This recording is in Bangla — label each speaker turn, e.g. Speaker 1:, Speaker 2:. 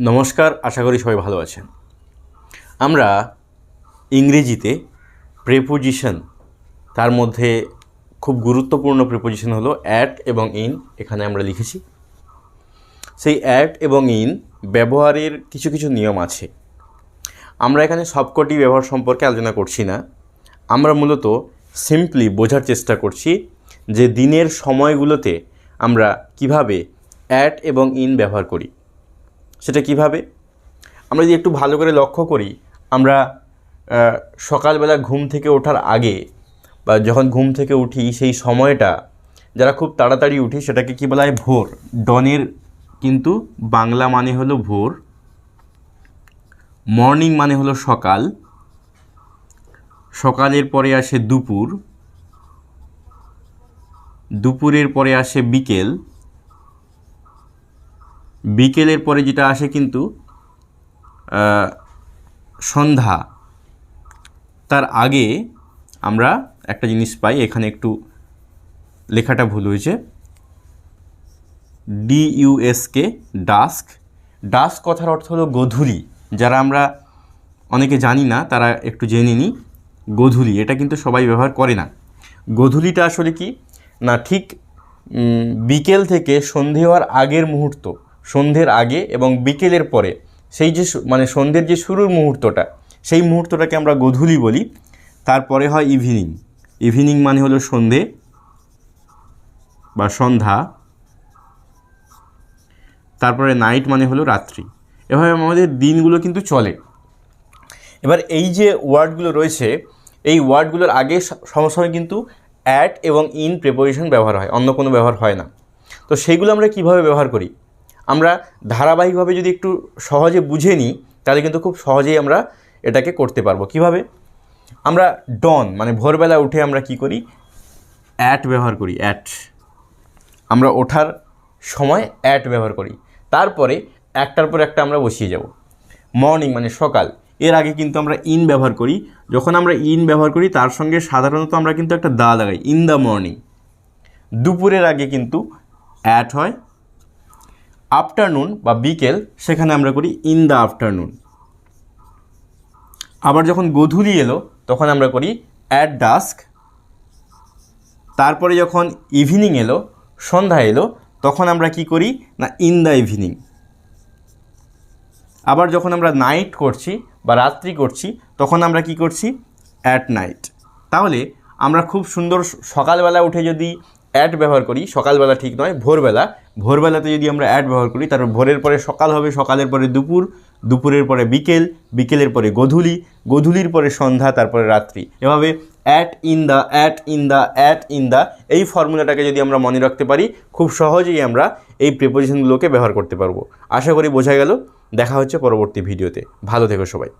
Speaker 1: নমস্কার, আশা করি সবাই ভালো আছেন। আমরা ইংরেজিতে প্রেপোজিশন তার মধ্যে খুব গুরুত্বপূর্ণ প্রেপোজিশন হলো অ্যাট এবং ইন এখানে আমরা লিখেছি। সেই অ্যাট এবং ইন ব্যবহারের কিছু কিছু নিয়ম আছে। আমরা এখানে সবকটি ব্যবহার সম্পর্কে আলোচনা করছি না। আমরা মূলত সিম্পলি বোঝার চেষ্টা করছি যে দিনের সময়গুলোতে আমরা কীভাবে অ্যাট এবং ইন ব্যবহার করি। সেটা কীভাবে? আমরা যদি একটু ভালো করে লক্ষ্য করি, আমরা সকালবেলা ঘুম থেকে ওঠার আগে বা যখন ঘুম থেকে উঠি সেই সময়টা, যারা খুব তাড়াতাড়ি উঠি সেটাকে কী বলা হয়? ভোর। ডনের কিন্তু বাংলা মানে হলো ভোর, মর্নিং মানে হলো সকাল, সকালের পরে আসে দুপুর, দুপুরের পরে আসে বিকেল বিকেলের পরে যেটা আসে কিন্তু সন্ধ্যা। তার আগে আমরা একটা জিনিস পাই, এখানে একটু লেখাটা ভুল হয়েছে। ডিইউএসকে ডাস্ক। ডাস্ক কথার অর্থ হলো গধূলি। যারা আমরা অনেকে জানি না, তারা একটু জেনে নিই। গধূলি, এটা কিন্তু সবাই ব্যবহার করে না। গধূলিটা আসলে কি? না, ঠিক বিকেল থেকে সন্ধে হওয়ার আগের মুহূর্ত। সন্ধ্যের আগে এবং বিকেলের পরে। সেই যে মানে সন্ধ্যের যে শুরুর মুহূর্তটা, সেই মুহূর্তটাকে আমরা গধূলি বলি। তারপরে হয় ইভিনিং ইভিনিং মানে হলো সন্ধে বা সন্ধ্যা। তারপরে নাইট মানে হলো রাত্রি। এভাবে আমাদের দিনগুলো কিন্তু চলে। এবার এই যে ওয়ার্ডগুলো রয়েছে, এই ওয়ার্ডগুলোর আগে স- সবসময় কিন্তু অ্যাট এবং ইন প্রেপোজিশন ব্যবহার হয়। অন্য কোনো ব্যবহার হয় না। তো সেইগুলো আমরা কীভাবে ব্যবহার করি? আমরা ধারাবাহিকভাবে যদি একটু সহজে বুঝে নিই, তাহলে কিন্তু খুব সহজেই আমরা এটাকে করতে পারব। কীভাবে? আমরা ডন মানে ভোরবেলা উঠে আমরা কি করি? অ্যাট ব্যবহার করি, অ্যাট। আমরা ওঠার সময় অ্যাট ব্যবহার করি। তারপরে একটার পর একটা আমরা বসিয়ে যাব। মর্নিং মানে সকাল। এর আগে কিন্তু আমরা ইন ব্যবহার করি। যখন আমরা ইন ব্যবহার করি, তার সঙ্গে সাধারণত আমরা কিন্তু একটা দা লাগাই, ইন দ্য মর্নিং। দুপুরের আগে কিন্তু অ্যাট হয় আফটারনুন বা বিকেল, সেখানে আমরা করি ইন দ্য আফটারনুন। আবার যখন গধূলি এলো, তখন আমরা করি অ্যাট ডাস্ক। তারপরে যখন ইভিনিং এলো, সন্ধ্যা এলো, তখন আমরা কি করি? না, ইন দ্য ইভিনিং। আবার যখন আমরা নাইট করছি বা রাত্রি করছি, তখন আমরা কি করছি? At night. তাহলে আমরা খুব সুন্দর সকালবেলা উঠে যদি অ্যাট ব্যবহার করি, সকালবেলা ঠিক নয়, ভোরবেলা ভোরবেলাতে যদি আমরা অ্যাড ব্যবহার করি তারপর ভোরের পরে সকাল হবে, সকালের পরে দুপুর, দুপুরের পরে বিকেল, বিকেলের পরে গধূলি, গধূলির পরে সন্ধ্যা, তারপরে রাত্রি। এভাবে at in the at in the at in the এই ফর্মুলাটাকে যদি আমরা মনে রাখতে পারি, খুব সহজেই আমরা এই প্রিপোজিশনগুলোকে ব্যবহার করতে পারব। আশা করি বোঝা গেল। দেখা হচ্ছে পরবর্তী ভিডিওতে। ভালো থেকো সবাই।